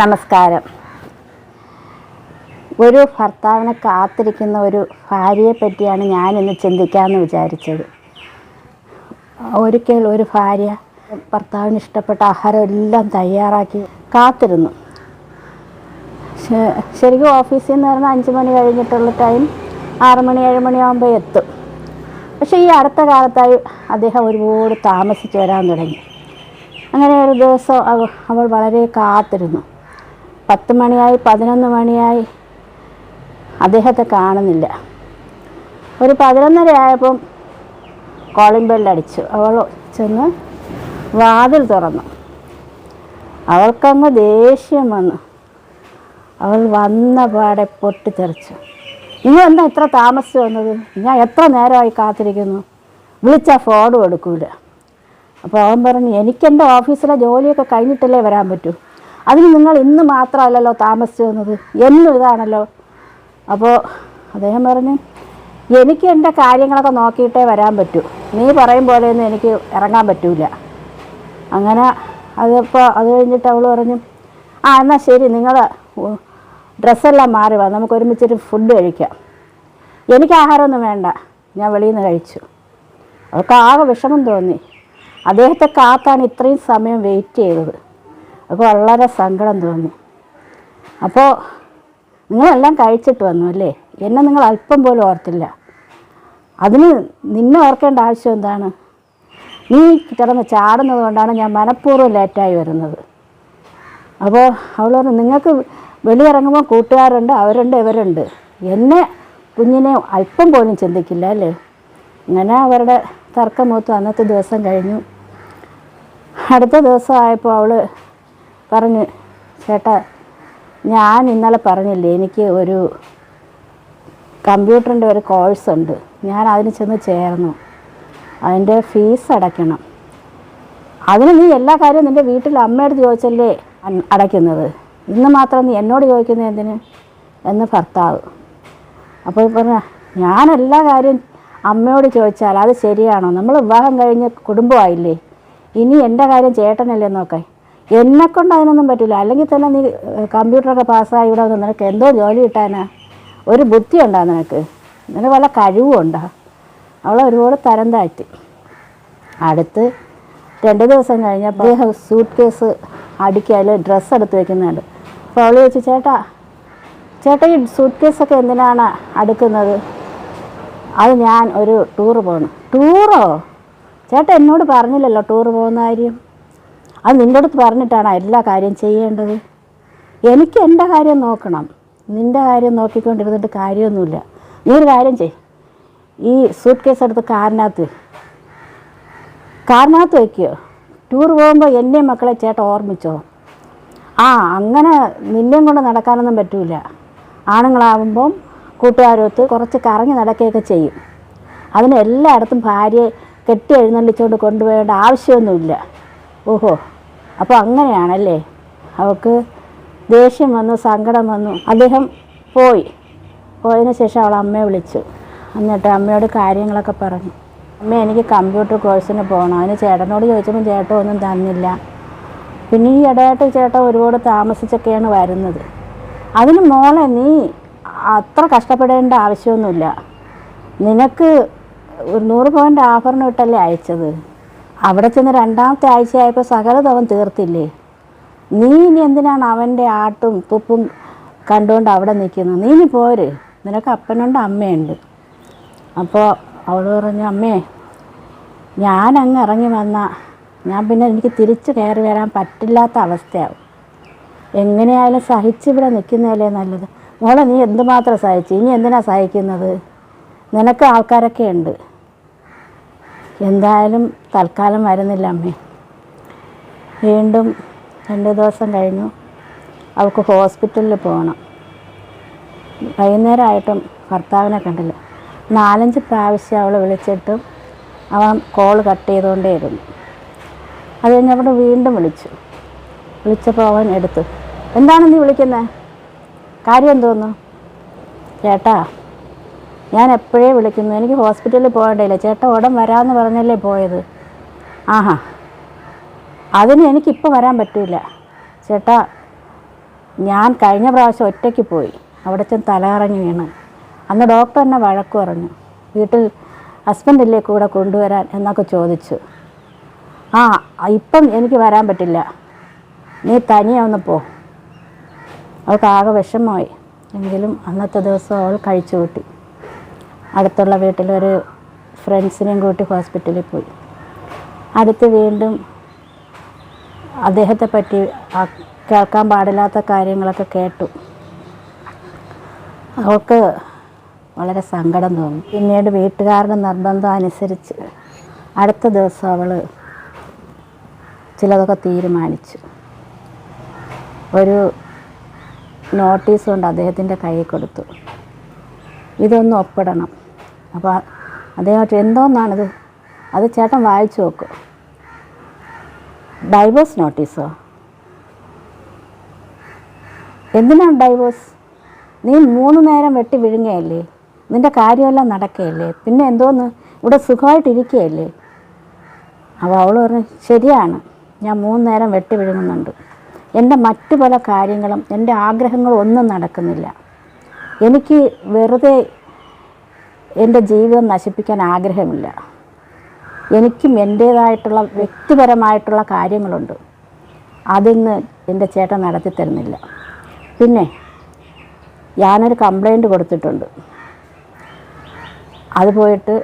നമസ്കാരം. ഒരു ഭർത്താവിനെ കാത്തിരിക്കുന്ന ഒരു ഭാര്യയെ പറ്റിയാണ് ഞാനിന്ന് ചിന്തിക്കാമെന്ന് വിചാരിച്ചത്. ഒരിക്കൽ ഒരു ഭാര്യ ഭർത്താവിന് ഇഷ്ടപ്പെട്ട ആഹാരം എല്ലാം തയ്യാറാക്കി കാത്തിരുന്നു. ശരിക്കും ഓഫീസിൽ നിന്ന് പറഞ്ഞാൽ അഞ്ച് മണി കഴിഞ്ഞിട്ടുള്ള ടൈം ആറ് മണി ഏഴ് മണിയാകുമ്പോൾ എത്തും. പക്ഷേ ഈ അടുത്ത കാലത്തായി അദ്ദേഹം ഒരുപാട് താമസിച്ച് വരാൻ തുടങ്ങി. അങ്ങനെ ഒരു ദിവസം അവൾ വളരെ കാത്തിരുന്നു. പത്ത് മണിയായി പതിനൊന്ന് മണിയായി. അദ്ദേഹത്തെ കാണുന്നില്ല. ഒരു പതിനൊന്നര ആയപ്പം കോളിംഗ് ബെല്ലടിച്ചു അവൾ ചെന്ന് വാതിൽ തുറന്നു. അവൾക്കങ്ങ് ദേഷ്യം വന്നു. അവൾ വന്ന പാടെ പൊട്ടിത്തെറിച്ചു. നീ എന്താ ഇത്ര താമസിച്ചു വന്നത്? ഞാൻ എത്ര നേരമായി കാത്തിരിക്കുന്നു? വിളിച്ചാൽ ഫോണും എടുക്കൂല. അപ്പോൾ അവൻ പറഞ്ഞു എനിക്കെന്റെ ഓഫീസിലെ ജോലിയൊക്കെ കഴിഞ്ഞിട്ടല്ലേ വരാൻ പറ്റൂ? അതിന് നിങ്ങൾ ഇന്ന് മാത്രമല്ലല്ലോ താമസിച്ചു വന്നത് എന്നും ഇതാണല്ലോ അപ്പോൾ അദ്ദേഹം പറഞ്ഞു എനിക്ക് എന്റെ കാര്യങ്ങളൊക്കെ നോക്കിയിട്ടേ വരാൻ പറ്റൂ. നീ പറയും പോലെയൊന്നും എനിക്ക് ഇറങ്ങാൻ പറ്റൂല. അങ്ങനെ അതിപ്പോൾ അത് കഴിഞ്ഞിട്ട് അവൾ പറഞ്ഞു ആ എന്നാൽ ശരി നിങ്ങൾ ഡ്രസ്സെല്ലാം മാറി വാ. നമുക്ക് ഒരുമിച്ചൊരു ഫുഡ് കഴിക്കാം. എനിക്ക് ആഹാരമൊന്നും വേണ്ട. ഞാൻ വെളിയിൽ നിന്ന് കഴിച്ചു. അവൾക്ക് ആകെ വിഷമം തോന്നി. അദ്ദേഹത്തെ കാത്താണ് ഇത്രയും സമയം വെയിറ്റ് ചെയ്തത്. അപ്പോൾ വളരെ സങ്കടം തോന്നി. അപ്പോൾ നിങ്ങളെല്ലാം കഴിച്ചിട്ട് വന്നു അല്ലേ? എന്നെ നിങ്ങൾ അല്പം പോലും ഓർത്തില്ല. അതിന് നിന്നെ ഓർക്കേണ്ട ആവശ്യം എന്താണ്? നീ കിടന്ന് ചാടുന്നത് കൊണ്ടാണ് ഞാൻ മനഃപൂർവം ലേറ്റായി വരുന്നത്. അപ്പോൾ അവൾ പറഞ്ഞു നിങ്ങൾക്ക് വെളിയിറങ്ങുമ്പോൾ കൂട്ടുകാരുണ്ട് അവരുണ്ട് ഇവരുണ്ട്. എന്നെ കുഞ്ഞിനെ അല്പം പോലും ചിന്തിക്കില്ല അല്ലേ? അങ്ങനെ അവരുടെ തർക്കമൂത്ത് അന്നത്തെ ദിവസം കഴിഞ്ഞു. അടുത്ത ദിവസം ആയപ്പോൾ അവൾ പറഞ്ഞു ചേട്ടാ ഞാൻ ഇന്നലെ പറഞ്ഞില്ലേ എനിക്ക് ഒരു കമ്പ്യൂട്ടറിന്റെ ഒരു കോഴ്സ് ഉണ്ട്. ഞാൻ അതിന് ചെന്ന് ചേർന്നു. അതിന്റെ ഫീസ് അടയ്ക്കണം. അതിന് നീ എല്ലാ കാര്യവും നിന്റെ വീട്ടിൽ അമ്മയോട് ചോദിച്ചല്ലേ അടയ്ക്കുന്നത്? ഇന്ന് മാത്രം നീ എന്നോട് ചോദിക്കുന്നത് എന്തിന്? എന്ന് ഭർത്താവ്. അപ്പോൾ പറഞ്ഞ ഞാൻ എല്ലാ കാര്യവും അമ്മയോട് ചോദിച്ചാൽ അത് ശരിയാണോ? നമ്മൾ വിവാഹം കഴിഞ്ഞ് കുടുംബമായില്ലേ? ഇനി എന്റെ കാര്യം ചേട്ടനല്ലേ നോക്കാൻ എന്നെക്കൊണ്ട് അതിനൊന്നും പറ്റില്ല. അല്ലെങ്കിൽ തന്നെ നീ കമ്പ്യൂട്ടറൊക്കെ പാസ്സായി ഇവിടെ വന്ന് നിനക്ക് എന്തോ ജോലി കിട്ടാനാ? ഒരു ബുദ്ധി ഉണ്ടോ നിനക്ക്? നിനക്ക് വല്ല കഴിവും ഉണ്ടോ? അവളെ ഒരുപാട് തരം താഴ്ത്തി. അടുത്ത് രണ്ട് ദിവസം കഴിഞ്ഞപ്പോൾ അദ്ദേഹം സൂട്ട് കേസ് അടുക്കി അതിൽ ഡ്രസ്സ് എടുത്ത് വെക്കുന്നുണ്ട്. അപ്പോൾ അവൾ ചോദിച്ചു ചേട്ടാ ചേട്ടാ ഈ സൂട്ട് കേസൊക്കെ എന്തിനാണ് അടുക്കുന്നത്? അത് ഞാൻ ഒരു ടൂറ് പോകണം ടൂറോ ചേട്ടാ എന്നോട് പറഞ്ഞില്ലല്ലോ ടൂറ് പോകുന്ന കാര്യം. അത് നിന്റെ അടുത്ത് പറഞ്ഞിട്ടാണ് എല്ലാ കാര്യം ചെയ്യേണ്ടത്. എനിക്ക് എന്റെ കാര്യം നോക്കണം. നിന്റെ കാര്യം നോക്കിക്കൊണ്ടിരുന്നിട്ട് കാര്യമൊന്നുമില്ല. നീ ഒരു കാര്യം ചെയ് ഈ സൂട്ട് കേസ് എടുത്ത് കാറിനകത്ത് കാറിനകത്ത് വയ്ക്കുകയോ ടൂർ പോകുമ്പോൾ എന്നെയും മക്കളെ ചേട്ടൻ ഓർമ്മിച്ചോ? ആ അങ്ങനെ നിന്നെയും കൊണ്ട് നടക്കാനൊന്നും പറ്റൂല. ആണുങ്ങളാവുമ്പം കൂട്ടുകാരൊത്ത് കുറച്ച് കറങ്ങി നടക്കുകയൊക്കെ ചെയ്യും. അതിന് എല്ലായിടത്തും ഭാര്യയെ കെട്ടി എഴുന്നള്ളിച്ചുകൊണ്ട് കൊണ്ടുപോകേണ്ട ആവശ്യമൊന്നുമില്ല. ഓഹോ. അപ്പോൾ അങ്ങനെയാണല്ലേ? അവൾക്ക് ദേഷ്യം വന്നു സങ്കടം വന്നു. അദ്ദേഹം പോയി. പോയതിന് ശേഷം അവൾ അമ്മയെ വിളിച്ചു. എന്നിട്ട് അമ്മയോട് കാര്യങ്ങളൊക്കെ പറഞ്ഞു. അമ്മ എനിക്ക് കമ്പ്യൂട്ടർ കോഴ്സിന് പോകണം അതിന് ചേട്ടനോട് ചോദിച്ചപ്പോൾ ചേട്ടൻ ഒന്നും തന്നില്ല. പിന്നെ ഈ ഇടയായിട്ട് ചേട്ടൻ ഒരുപാട് താമസിച്ചൊക്കെയാണ് വരുന്നത്. അതിന് മോളെ നീ അത്ര കഷ്ടപ്പെടേണ്ട ആവശ്യമൊന്നുമില്ല. നിനക്ക് ഒരു നൂറ് പവന്റെ ആഭരണം ഇട്ടല്ലേ അയച്ചത്? അവിടെ ചെന്ന് രണ്ടാമത്തെ ആഴ്ചയായപ്പോൾ സകലത് അവൻ തീർത്തില്ലേ? നീ ഇനി എന്തിനാണ് അവന്റെ ആട്ടും തുപ്പും കണ്ടുകൊണ്ട് അവിടെ നിൽക്കുന്നത്? നീ ഇനി പോര്. നിനക്ക് അപ്പനുണ്ട് അമ്മയുണ്ട്. അപ്പോൾ അവൾ പറഞ്ഞു അമ്മേ ഞാൻ അങ്ങ് ഇറങ്ങി വന്ന ഞാൻ പിന്നെ എനിക്ക് തിരിച്ച് കയറി വരാൻ പറ്റില്ലാത്ത അവസ്ഥയാവും. എങ്ങനെയായാലും സഹിച്ച് ഇവിടെ നിൽക്കുന്നതല്ലേ നല്ലത്? മോളെ നീ എന്തുമാത്രം സഹിച്ചു? ഇനി എന്തിനാണ് സഹിക്കുന്നത്? നിനക്ക് ആൾക്കാരൊക്കെ ഉണ്ട്. എന്തായാലും തൽക്കാലം വരുന്നില്ല അമ്മേ. വീണ്ടും രണ്ട് ദിവസം കഴിഞ്ഞു. അവൾക്ക് ഹോസ്പിറ്റലിൽ പോകണം. വൈകുന്നേരമായിട്ടും ഭർത്താവിനെ കണ്ടില്ല. നാലഞ്ച് പ്രാവശ്യം അവൾ വിളിച്ചിട്ടും അവൻ കോൾ കട്ട് ചെയ്തുകൊണ്ടേയിരുന്നു അത് കഴിഞ്ഞ് അവിടെ വീണ്ടും വിളിച്ചു. വിളിച്ചപ്പോൾ അവൻ എടുത്തു. എന്താണ് നീ വിളിക്കുന്നത് കാര്യം എന്തോന്നു? ചേട്ടാ ഞാൻ എപ്പോഴേ വിളിക്കുന്നു? എനിക്ക് ഹോസ്പിറ്റലിൽ പോകേണ്ടയില്ല. ചേട്ടൻ ഉടൻ വരാമെന്ന് പറഞ്ഞല്ലേ പോയത്? ആഹാ. അതിന് എനിക്കിപ്പോൾ വരാൻ പറ്റില്ല ചേട്ടാ ഞാൻ കഴിഞ്ഞ പ്രാവശ്യം ഒറ്റയ്ക്ക് പോയി. അവിടെ ചെന്ന് തലകറങ്ങി വീണ്. അന്ന് ഡോക്ടർ എന്നെ വഴക്ക് പറഞ്ഞു. വീട്ടിൽ ഹസ്ബൻഡില്ലേ കൂടെ കൊണ്ടുവരാൻ എന്നൊക്കെ ചോദിച്ചു. ആ ഇപ്പം എനിക്ക് വരാൻ പറ്റില്ല. നീ തനിയെ ഒന്ന് പോ. അവൾക്ക് ആകെ വിഷമമായി. എങ്കിലും അന്നത്തെ ദിവസം അവൾ കഴിച്ചു കൂട്ടി. അടുത്തുള്ള വീട്ടിലൊരു ഫ്രണ്ട്സിനെയും കൂട്ടി ഹോസ്പിറ്റലിൽ പോയി. അടുത്ത് വീണ്ടും അദ്ദേഹത്തെ പറ്റി കേൾക്കാൻ പാടില്ലാത്ത കാര്യങ്ങളൊക്കെ കേട്ടു. അവൾക്ക് വളരെ സങ്കടം തോന്നി. പിന്നീട് വീട്ടുകാരുടെ നിർബന്ധം അനുസരിച്ച് അടുത്ത ദിവസം അവൾ ചിലതൊക്കെ തീരുമാനിച്ചു. ഒരു നോട്ടീസ് കൊണ്ട് അദ്ദേഹത്തിന്റെ കയ്യിൽ കൊടുത്തു. ഇതൊന്ന് ഒപ്പിടണം. അപ്പോൾ അദ്ദേഹം എന്തോന്നാണിത്? അത് ചേട്ടൻ വായിച്ചു നോക്കും. ഡൈവോഴ്സ് നോട്ടീസോ എന്തിനാണ് ഡൈവോഴ്സ് നീ മൂന്ന് നേരം വെട്ടി വിഴുങ്ങയല്ലേ? നിന്റെ കാര്യമെല്ലാം നടക്കുകയല്ലേ? പിന്നെ എന്തോന്ന്? ഇവിടെ സുഖമായിട്ടിരിക്കുകയല്ലേ? അപ്പോൾ അവൾ പറഞ്ഞു ശരിയാണ്. ഞാൻ മൂന്ന് നേരം വെട്ടി വിഴുങ്ങുന്നുണ്ട്. എന്റെ മറ്റു പല കാര്യങ്ങളും എന്റെ ആഗ്രഹങ്ങളും ഒന്നും നടക്കുന്നില്ല. എനിക്ക് വെറുതെ എന്റെ ജീവിതം നശിപ്പിക്കാൻ ആഗ്രഹമില്ല. എനിക്കും എന്റേതായിട്ടുള്ള വ്യക്തിപരമായിട്ടുള്ള കാര്യങ്ങളുണ്ട്. അതിന്ന് എന്റെ ചേട്ടൻ നടത്തി തരുന്നില്ല. പിന്നെ ഞാനൊരു കംപ്ലൈന്റ് കൊടുത്തിട്ടുണ്ട്. അത് പോയിട്ട്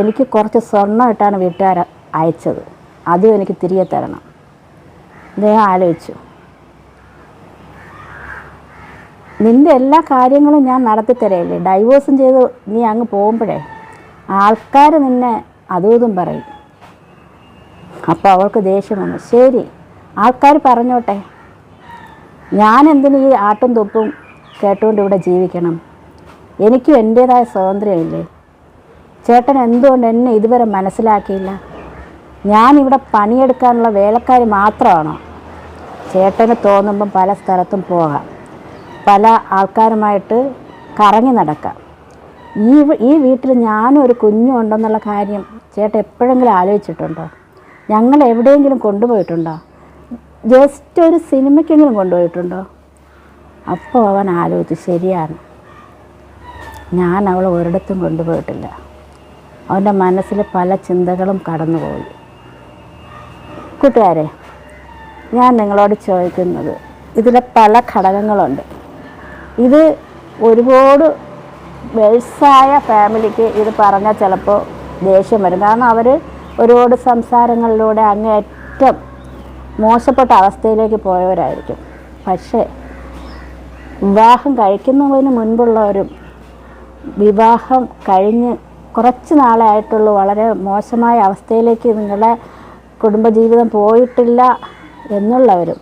എനിക്ക് കുറച്ച് സ്വർണം ഇട്ടാണ് വീട്ടുകാർ അയച്ചത്. അതും എനിക്ക് തിരികെ തരണം. അദ്ദേഹം ആലോചിച്ചു. നിന്റെ എല്ലാ കാര്യങ്ങളും ഞാൻ നടത്തി തരയില്ലേ ഡൈവോഴ്സും ചെയ്ത് നീ അങ്ങ് പോകുമ്പോഴേ ആൾക്കാർ നിന്നെ അതും ഇതും പറയും. അപ്പോൾ അവൾക്ക് ദേഷ്യം വന്നു. ശരി ആൾക്കാർ പറഞ്ഞോട്ടെ. ഞാൻ എന്തിന് ഈ ആട്ടും തൊപ്പും കേട്ടുകൊണ്ട് ഇവിടെ ജീവിക്കണം? എനിക്കും എന്റേതായ സ്വാതന്ത്ര്യമില്ലേ? ചേട്ടൻ എന്തുകൊണ്ട് എന്നെ ഇതുവരെ മനസ്സിലാക്കിയില്ല? ഞാനിവിടെ പണിയെടുക്കാനുള്ള വേലക്കാരി മാത്രമാണോ? ചേട്ടന് തോന്നുമ്പം പല സ്ഥലത്തും പോകാം. പല ആൾക്കാരുമായിട്ട് കറങ്ങി നടക്കാം. ഈ ഈ വീട്ടിൽ ഞാനും ഒരു കുഞ്ഞും ഉണ്ടെന്നുള്ള കാര്യം ചേട്ടൻ എപ്പോഴെങ്കിലും ആലോചിച്ചിട്ടുണ്ടോ? ഞങ്ങൾ എവിടെയെങ്കിലും കൊണ്ടുപോയിട്ടുണ്ടോ? ജസ്റ്റ് ഒരു സിനിമയ്ക്കെങ്കിലും കൊണ്ടുപോയിട്ടുണ്ടോ? അപ്പോൾ അവൻ ആലോചിച്ച് ശരിയാണ്. ഞാൻ അവളെ ഒരിടത്തും കൊണ്ടുപോയിട്ടില്ല. അവന്റെ മനസ്സിൽ പല ചിന്തകളും കടന്നുപോയി. കൂട്ടുകാരെ ഞാൻ നിങ്ങളോട് ചോദിക്കുന്നത് ഇതിലെ പല ഘടകങ്ങളുണ്ട്. ഇത് ഒരുപാട് വെൽസായ ഫാമിലിക്ക് ഇത് പറഞ്ഞാൽ ചിലപ്പോൾ ദേഷ്യം വരും. കാരണം അവർ ഒരുപാട് സംസാരങ്ങളിലൂടെ അങ്ങേറ്റം മോശപ്പെട്ട അവസ്ഥയിലേക്ക് പോയവരായിരിക്കും. പക്ഷേ വിവാഹം കഴിക്കുന്നതിന് മുൻപുള്ളവരും വിവാഹം കഴിഞ്ഞ് കുറച്ച് നാളായിട്ടുള്ള വളരെ മോശമായ അവസ്ഥയിലേക്ക് നിങ്ങളുടെ കുടുംബജീവിതം പോയിട്ടില്ല എന്നുള്ളവരും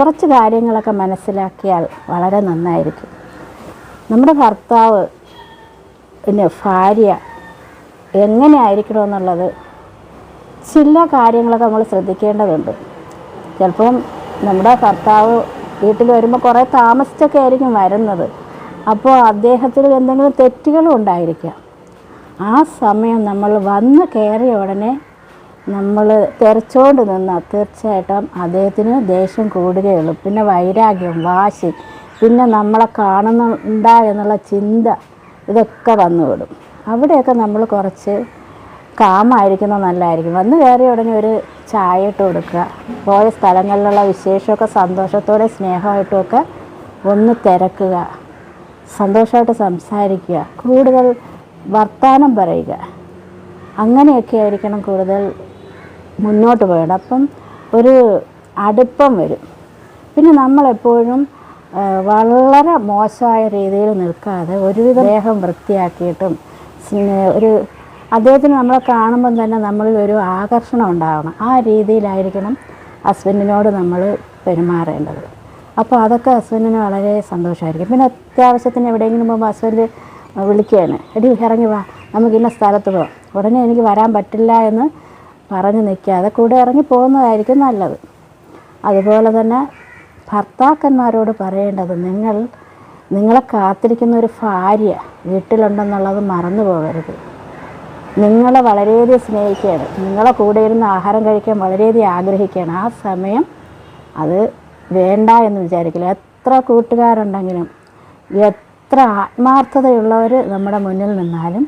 കുറച്ച് കാര്യങ്ങളൊക്കെ മനസ്സിലാക്കിയാൽ വളരെ നന്നായിരിക്കും. നമ്മുടെ ഭർത്താവ് പിന്നെ ഭാര്യ എങ്ങനെ ആയിരിക്കണമെന്നുള്ളത് ചില കാര്യങ്ങളൊക്കെ നമ്മൾ ശ്രദ്ധിക്കേണ്ടതുണ്ട്. ചിലപ്പം നമ്മുടെ ഭർത്താവ് വീട്ടിൽ വരുമ്പോൾ കുറേ താമസിച്ചൊക്കെ ആയിരിക്കും വരുന്നത്. അപ്പോൾ അദ്ദേഹത്തിൽ എന്തെങ്കിലും തെറ്റുകളും ഉണ്ടായിരിക്കാം. ആ സമയം നമ്മൾ വന്ന് കയറിയ ഉടനെ നമ്മൾ തെറിച്ചുകൊണ്ട് നിന്നാൽ തീർച്ചയായിട്ടും അദ്ദേഹത്തിന് ദേഷ്യം കൂടുകയുള്ളൂ. പിന്നെ വൈരാഗ്യം വാശി പിന്നെ നമ്മളെ കാണുന്നുണ്ട എന്നുള്ള ചിന്ത ഇതൊക്കെ വന്നുവിടും. അവിടെയൊക്കെ നമ്മൾ കുറച്ച് കാമായിരിക്കുന്നത് നല്ലതായിരിക്കും. വന്ന് കയറിയ ഉടനെ ഒരു ചായ ഇട്ട് കൊടുക്കുക. പോയ സ്ഥലങ്ങളിലുള്ള വിശേഷമൊക്കെ സന്തോഷത്തോടെ സ്നേഹമായിട്ടുമൊക്കെ ഒന്ന് തിരക്കുക. സന്തോഷമായിട്ട് സംസാരിക്കുക. കൂടുതൽ വർത്തമാനം പറയുക. അങ്ങനെയൊക്കെ ആയിരിക്കണം കൂടുതൽ മുന്നോട്ട് പോയത് അപ്പം ഒരു അടുപ്പം വരും. പിന്നെ നമ്മളെപ്പോഴും വളരെ മോശമായ രീതിയിൽ നിൽക്കാതെ ഒരുവിധ ദേഹം വൃത്തിയാക്കിയിട്ടും ഒരു അദ്ദേഹത്തിന് നമ്മളെ കാണുമ്പം തന്നെ നമ്മളിൽ ഒരു ആകർഷണം ഉണ്ടാകണം ആ രീതിയിലായിരിക്കണം ഹസ്ബൻഡിനോട് നമ്മൾ പെരുമാറേണ്ടത്. അപ്പോൾ അതൊക്കെ ഹസ്ബൻഡിന് വളരെ സന്തോഷമായിരിക്കും. പിന്നെ അത്യാവശ്യത്തിന് എവിടെയെങ്കിലും പോകുമ്പോൾ ഹസ്ബൻഡ് വിളിക്കുകയാണ് എടി ഇറങ്ങി വാ നമുക്ക് ഇന്ന സ്ഥലത്ത് പോവാം. ഉടനെ എനിക്ക് വരാൻ പറ്റില്ല എന്ന് പറഞ്ഞ് നിൽക്കാതെ കൂടെ ഇറങ്ങി പോകുന്നതായിരിക്കും നല്ലത്. അതുപോലെ തന്നെ ഭർത്താക്കന്മാരോട് പറയേണ്ടത് നിങ്ങൾ നിങ്ങളെ കാത്തിരിക്കുന്ന ഒരു ഭാര്യ വീട്ടിലുണ്ടെന്നുള്ളത് മറന്നു പോകരുത്. നിങ്ങളെ വളരെയധികം സ്നേഹിക്കുകയാണ്. നിങ്ങളെ കൂടെ ഇരുന്ന് ആഹാരം കഴിക്കാൻ വളരെയധികം ആഗ്രഹിക്കുകയാണ്. ആ സമയം അത് വേണ്ട എന്ന് വിചാരിക്കില്ല. എത്ര കൂട്ടുകാരുണ്ടെങ്കിലും എത്ര ആത്മാർത്ഥതയുള്ളവർ നമ്മുടെ മുന്നിൽ നിന്നാലും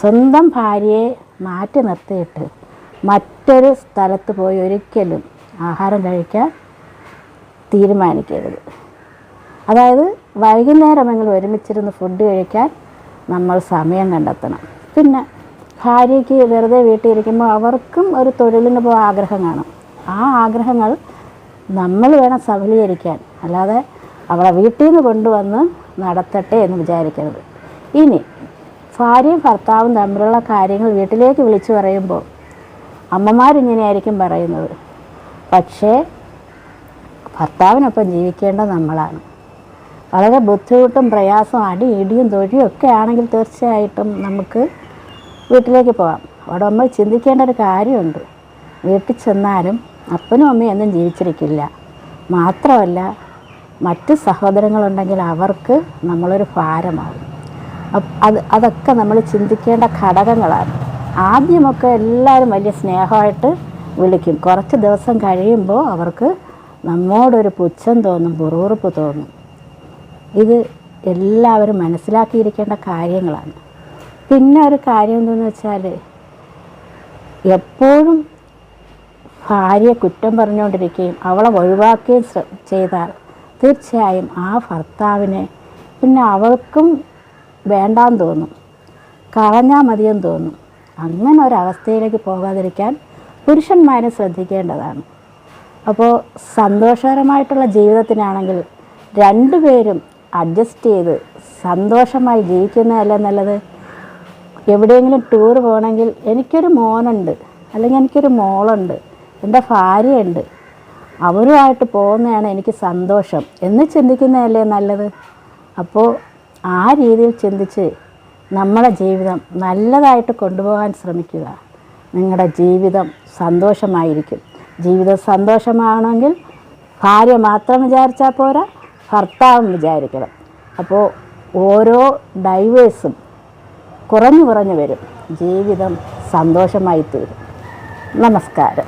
സ്വന്തം ഭാര്യയെ മാറ്റി നിർത്തിയിട്ട് മറ്റൊരു സ്ഥലത്ത് പോയി ഒരിക്കലും ആഹാരം കഴിക്കാൻ തീരുമാനിക്കരുത്. അതായത് വൈകുന്നേരം വൈകുന്നേരമെങ്കിലും ഒരുമിച്ചിരുന്ന് ഫുഡ് കഴിക്കാൻ നമ്മൾ സമയം കണ്ടെത്തണം. പിന്നെ ഭാര്യയ്ക്ക് വെറുതെ വീട്ടിൽ ഇരിക്കുമ്പോൾ അവർക്കും ഒരു തൊഴിലിന് പോകാൻ ആഗ്രഹം കാണും. ആ ആഗ്രഹങ്ങൾ നമ്മൾ വേണം സഫലീകരിക്കാൻ. അല്ലാതെ അവളെ വീട്ടിൽ നിന്ന് കൊണ്ടുവന്ന് നടത്തട്ടെ എന്ന് വിചാരിക്കരുത്. ഇനി ഭാര്യയും ഭർത്താവും തമ്മിലുള്ള കാര്യങ്ങൾ വീട്ടിലേക്ക് വിളിച്ചു പറയുമ്പോൾ അമ്മമാരിങ്ങനെയായിരിക്കും പറയുന്നത്. പക്ഷേ ഭർത്താവിനൊപ്പം ജീവിക്കേണ്ടത് നമ്മളാണ്. വളരെ ബുദ്ധിമുട്ടും പ്രയാസവും അടി ഇടിയും തൊഴിയും ഒക്കെ ആണെങ്കിൽ തീർച്ചയായിട്ടും നമുക്ക് വീട്ടിലേക്ക് പോകാം. അവിടെ നമ്മൾ ചിന്തിക്കേണ്ട ഒരു കാര്യമുണ്ട്. വീട്ടിൽ ചെന്നാലും അപ്പനും അമ്മയും ഒന്നും ജീവിച്ചിരിക്കില്ല. മാത്രമല്ല മറ്റ് സഹോദരങ്ങളുണ്ടെങ്കിൽ അവർക്ക് നമ്മളൊരു ഭാരമാകും. അത് അതൊക്കെ നമ്മൾ ചിന്തിക്കേണ്ട ഘടകങ്ങളാണ്. ആദ്യമൊക്കെ എല്ലാവരും വലിയ സ്നേഹമായിട്ട് വിളിക്കും. കുറച്ച് ദിവസം കഴിയുമ്പോൾ അവർക്ക് നമ്മോടൊരു പുച്ഛം തോന്നും പുറവുറുപ്പ് തോന്നും. ഇത് എല്ലാവരും മനസ്സിലാക്കിയിരിക്കേണ്ട കാര്യങ്ങളാണ്. പിന്നെ ഒരു കാര്യം എന്തെന്ന് വെച്ചാൽ എപ്പോഴും ഭാര്യയെ കുറ്റം പറഞ്ഞുകൊണ്ടിരിക്കുകയും അവളെ ഒഴിവാക്കുകയും ചെയ്താൽ തീർച്ചയായും ആ ഭർത്താവിനെ പിന്നെ അവൾക്കും വേണ്ടാന്ന് തോന്നും. കളഞ്ഞാൽ മതിയെന്ന് തോന്നും. അങ്ങനെ ഒരവസ്ഥയിലേക്ക് പോകാതിരിക്കാൻ പുരുഷന്മാരും ശ്രദ്ധിക്കേണ്ടതാണ്. അപ്പോൾ സന്തോഷകരമായിട്ടുള്ള ജീവിതത്തിനാണെങ്കിൽ രണ്ടുപേരും അഡ്ജസ്റ്റ് ചെയ്ത് സന്തോഷമായി ജീവിക്കുന്നതല്ല നല്ലത്? എവിടെയെങ്കിലും ടൂർ പോകണമെങ്കിൽ എനിക്കൊരു മോനുണ്ട് അല്ലെങ്കിൽ എനിക്കൊരു മോളുണ്ട് എന്റെ ഭാര്യയുണ്ട് അവരുമായിട്ട് പോകുന്നതാണ് എനിക്ക് സന്തോഷം എന്ന് ചിന്തിക്കുന്നതല്ലേ നല്ലത്? അപ്പോൾ ആ രീതിയിൽ ചിന്തിച്ച് നമ്മളെ ജീവിതം നല്ലതായിട്ട് കൊണ്ടുപോകാൻ ശ്രമിക്കുക. നിങ്ങളുടെ ജീവിതം സന്തോഷമായിരിക്കും. ജീവിതം സന്തോഷമാണെങ്കിൽ ഭാര്യ മാത്രം വിചാരിച്ചാൽ പോരാ ഭർത്താവും വിചാരിക്കണം. അപ്പോൾ ഓരോ ഡൈവേഴ്സും കുറഞ്ഞു കുറഞ്ഞു വരും. ജീവിതം സന്തോഷമായി തീരും. നമസ്കാരം.